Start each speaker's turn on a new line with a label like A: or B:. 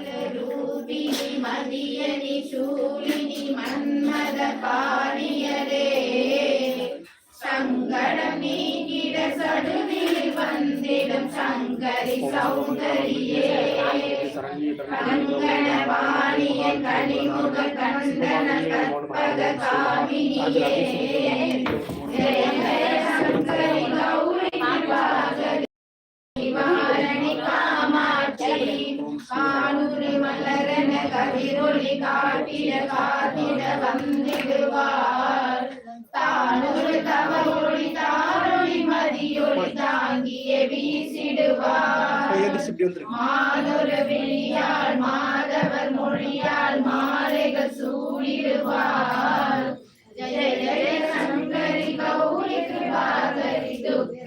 A: மங்களரூபிணி மதியனி சூலினி மன்மத பாணியரே. சங்கடம் நீங்கிட சடுவில் வந்திடும் சங்கரி சௌந்தரியே. கங்கணவாணிய கலிமுக கண்டன கற்பக காமினியே. காணூரி மலரன கதிரொளி காட்டிட காத்திட வந்திடுவார் தானொரு தவ ஒளி தாரொளி மதியொளி தாங்கிய வீசிடுவார் மானொரு விழியால் மாதவர் மொழியால் மாலைகள் சூடிடுவார். ஜெய ஜெய சங்கரி கௌரி கிருபாகரி துக்க